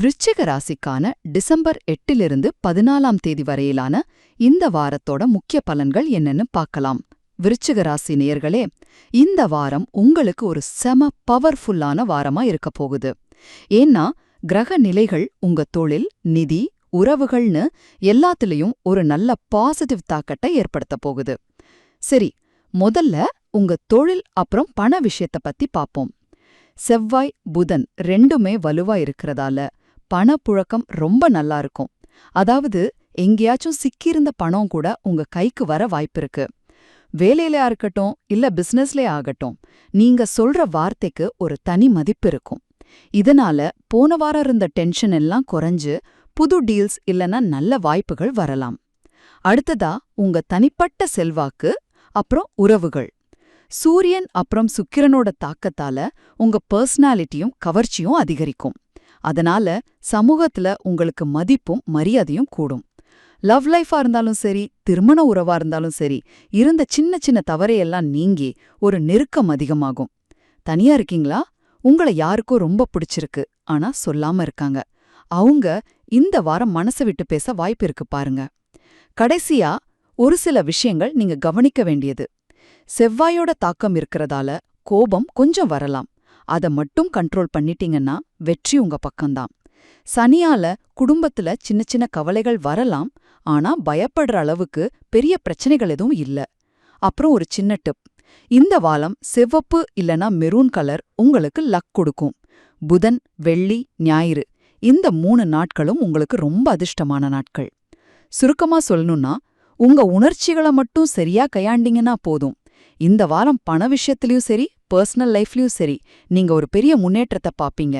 விருச்சிக ராசிக்கான டிசம்பர் எட்டிலிருந்து பதினாலாம் தேதி வரையிலான இந்த வாரத்தோட முக்கிய பலன்கள் என்னன்னு பார்க்கலாம். விருச்சிக ராசி நேயர்களே இந்த வாரம் உங்களுக்கு ஒரு செம பவர்ஃபுல்லான வாரமா இருக்க போகுது. ஏன்னா கிரக நிலைகள் உங்க தொழில் நிதி உறவுகள்னு எல்லாத்துலயும் ஒரு நல்ல பாசிட்டிவ் தாக்கத்தை ஏற்படுத்த போகுது. சரி முதல்ல உங்க தொழில் அப்புறம் பண விஷயத்த பத்தி பாப்போம். செவ்வாய் புதன் ரெண்டுமே வலுவா இருக்கிறதால பணப்புழக்கம் ரொம்ப நல்லா இருக்கும். அதாவது எங்கேயாச்சும் சிக்கியிருந்த பணம் கூட உங்க கைக்கு வர வாய்ப்பிருக்கு வேலையிலயா இருக்கட்டும் இல்ல பிசினஸ்லயே ஆகட்டும் நீங்க சொல்ற வார்த்தைக்கு ஒரு தனி மதிப்பு இருக்கும். இதனால போன வாரம் இருந்த டென்ஷன் எல்லாம் குறைஞ்சு புது டீல்ஸ் இல்லனா நல்ல வாய்ப்புகள் வரலாம். அடுத்ததா உங்க தனிப்பட்ட செல்வாக்கு அப்புறம் உறவுகள். சூரியன் அப்புறம் சுக்கிரனோட தாக்கத்தால உங்க பர்சனாலிட்டியும் கவர்ச்சியும் அதிகரிக்கும். அதனால சமூகத்துல உங்களுக்கு மதிப்பும் மரியாதையும் கூடும். லவ் லைஃபா இருந்தாலும் சரி திருமண உறவா இருந்தாலும் சரி இருந்த சின்ன சின்ன தவறையெல்லாம் நீங்கி ஒரு நெருக்கம் அதிகமாகும். தனியா இருக்கீங்களா? உங்கள யாருக்கோ ரொம்ப பிடிச்சிருக்கு ஆனா சொல்லாம இருக்காங்க. அவங்க இந்த வாரம் மனசு விட்டு பேச வாய்ப்பு இருக்கு பாருங்க. கடைசியா ஒரு சில விஷயங்கள் நீங்க கவனிக்க வேண்டியது. செவ்வாயோட தாக்கம் இருக்கிறதால கோபம் கொஞ்சம் வரலாம். அத மட்டும் கண்ட்ரோல் பண்ணிட்டீங்கன்னா வெற்றி உங்க பக்கம்தான். சனியால குடும்பத்துல சின்ன சின்ன கவலைகள் வரலாம் ஆனா பயப்படுற அளவுக்கு பெரிய பிரச்சனைகள் எதுவும் இல்ல. அப்புறம் ஒரு சின்ன டிப் இந்த வாரம் சிவப்பு இல்லனா மெரூன் கலர் உங்களுக்கு லக் கொடுக்கும். புதன் வெள்ளி ஞாயிறு இந்த மூணு நாட்களும் உங்களுக்கு ரொம்ப அதிர்ஷ்டமான நாட்கள். சுருக்கமா சொல்லணும்னா உங்க உணர்ச்சிகளை மட்டும் சரியா கையாண்டீங்கன்னா போதும். இந்த வாரம் பண விஷயத்திலயும் சரி பர்சனல் லைஃப்லயும் சரி நீங்க ஒரு பெரிய முன்னேற்றத்தை பாப்பீங்க.